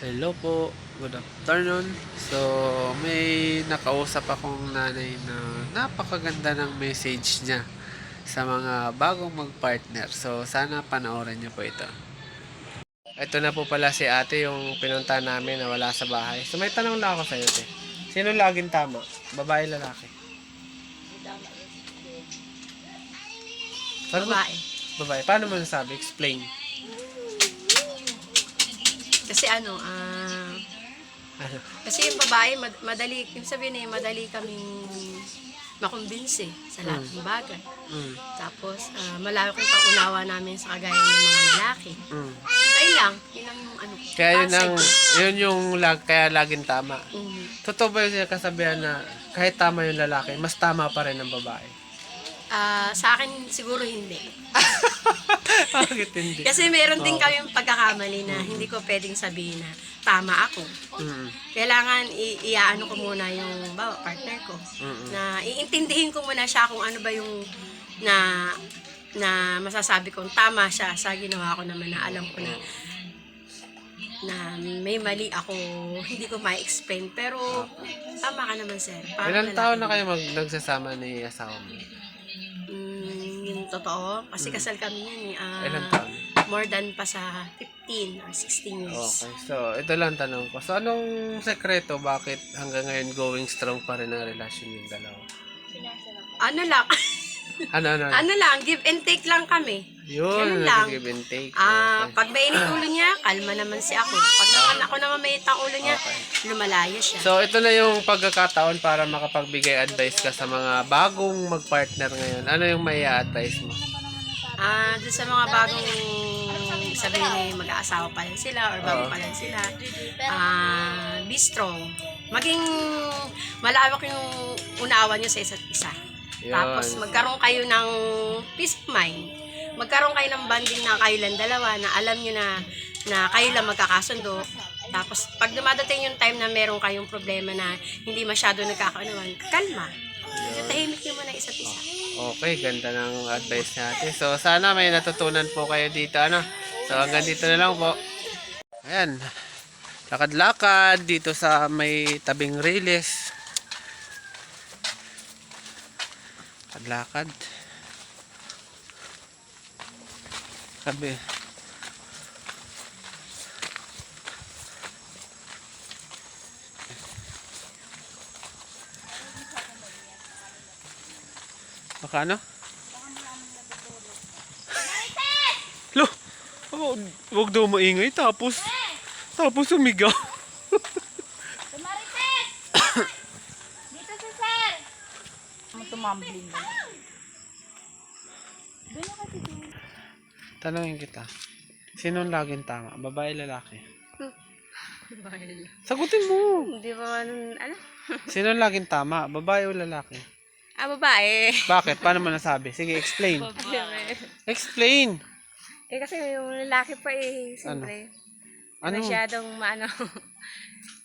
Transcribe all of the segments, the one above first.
Hello po, good afternoon. So, may nakausap akong nanay na napakaganda ng message niya sa mga bagong mag-partner. So, sana panoorin niyo po ito. Ito na po pala si ate yung pinunta namin na wala sa bahay. So, may tanong lang ako sa iyo, te. Sino laging tama? Babae, lalaki? Babae. Babae. Paano mo nasabi? Explain. Kasi ano, ah, Ano? kasi yung babae, mad- madali, yung sabihin eh, madali kaming makumbinse sa lahat ng bagay. Mm. Tapos, ah, malaki yung pangunawa namin sa kagaya ng mga lalaki. Mm. Ayun lang, yun ang ano. Kaya yun ang, yun yung lag, kaya laging tama. Mm. Totoo ba yung kasabihan na kahit tama yung lalaki, mas tama pa rin ang babae? Ah, sa akin, siguro hindi. Bakit hindi? Kasi meron din Oo. kami pagkakamali na hindi ko pwedeng sabihin na tama ako. Mm, Kailangan i- iaano ko muna yung bawa, partner ko. mm, na iintindihin ko muna siya kung ano ba yung na na masasabi kong tama siya sa ginawa ko naman na alam ko na na may mali ako hindi ko ma-explain pero tama ka naman sir Parang Ilang lalaki taon na kayo mag, nagsasama ni asawa mo? Mm, totoo kasi kasal kami yan eh ah, Ilang taon? more than pa sa 15 or 16 years Okay, so ito lang tanong ko. So anong sekreto bakit hanggang ngayon going strong pa rin ang relasyon yung dalawa? ano lang Ano, ano? ano lang give and take lang kami Yun, Ganun lang. give and take. Ah, Okay. pag mainit ulo niya, kalma naman si ako. Pag naman ako naman mainit ang ulo niya, Okay. lumalaya siya. So, ito na yung pagkakataon para makapagbigay advice ka sa mga bagong mag-partner ngayon. Ano yung may advice mo? Ah, dun sa mga bagong sabihin eh, mag-aasawa pa lang sila or bago pa lang sila, ah, be strong. Maging malawak yung unawa niyo sa isa't isa. Yun. Tapos magkaroon kayo ng peace of mind. Magkaroon kayo ng banding na kayo lang dalawa na alam nyo na na kayo lang magkakasundo. Tapos pag dumadating yung time na meron kayong problema na hindi masyado nagkakaunawan, kalma. Yung tahimik nyo muna isa't isa. Okay, ganda ng advice natin. So, sana may natutunan po kayo dito. Ano? So, hanggang dito na lang po. Ayan. Lakad-lakad dito sa may tabing riles. Lakad-lakad. Sabi. Baka ano? Lo, oh, wag daw maingay tapos tapos umiga. Marites! Dito si sir! Na. Doon na kasi doon. Tanungin kita. Sino ang laging tama? Babae, lalaki? Sagutin mo. Hindi ba ano? Sino ang laging tama? Babae o lalaki? Ah, babae. Bakit? Paano mo nasabi? Sige, explain. Explain. Eh kasi yung lalaki pa eh, siyempre. Ano? Masyadong maano.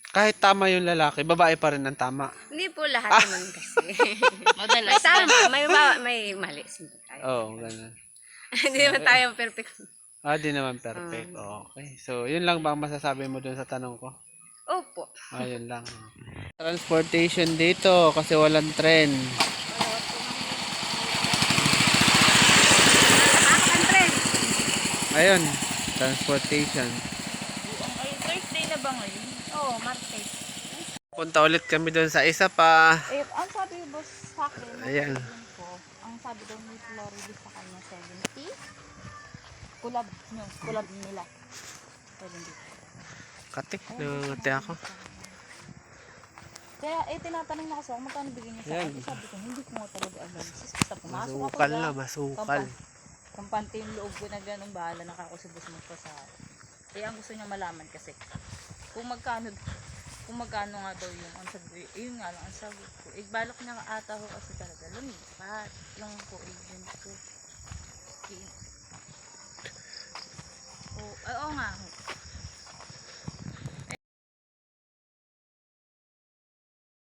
Kahit tama yung lalaki, babae pa rin ang tama. Hindi po lahat Ah. naman kasi. Madalas. may tama, may, ma- may mali. Siyempre tayo. Oo, oh, ganun. Hindi naman tayo perfect. Ah, di naman perfect. Okay. So, yun lang ba ang masasabi mo dun sa tanong ko? Opo. Ah, yun lang. Transportation dito kasi walang tren. Nakakakantre. Ayun, transportation. Ay, Thursday na ba ngayon? Oo, Martes. Punta ulit kami doon sa isa pa. Eh, ang sabi boss sa akin, Ayan. ko, ang sabi daw ni Florida sa kanya 70. Kulab nyo, kulab nila. 70. Katik, nangangati ako. Kaya eh, tinatanong na kasi ako, magkano bigyan niya sa Yan. akin? Sabi ko, hindi ko nga talaga alam. Sis, basta pumasok ako Masukal na, masukal. Kampan- Kampante yung loob ko na ganun, bahala na kako si boss. Eh, ang gusto niya malaman kasi, kung magkano, kung magkano nga daw yung, ang sabi, yun nga lang, ang sabi ko, eh, balak niya ata ko kasi talaga, lumipat lang po. Eh, oh, ay,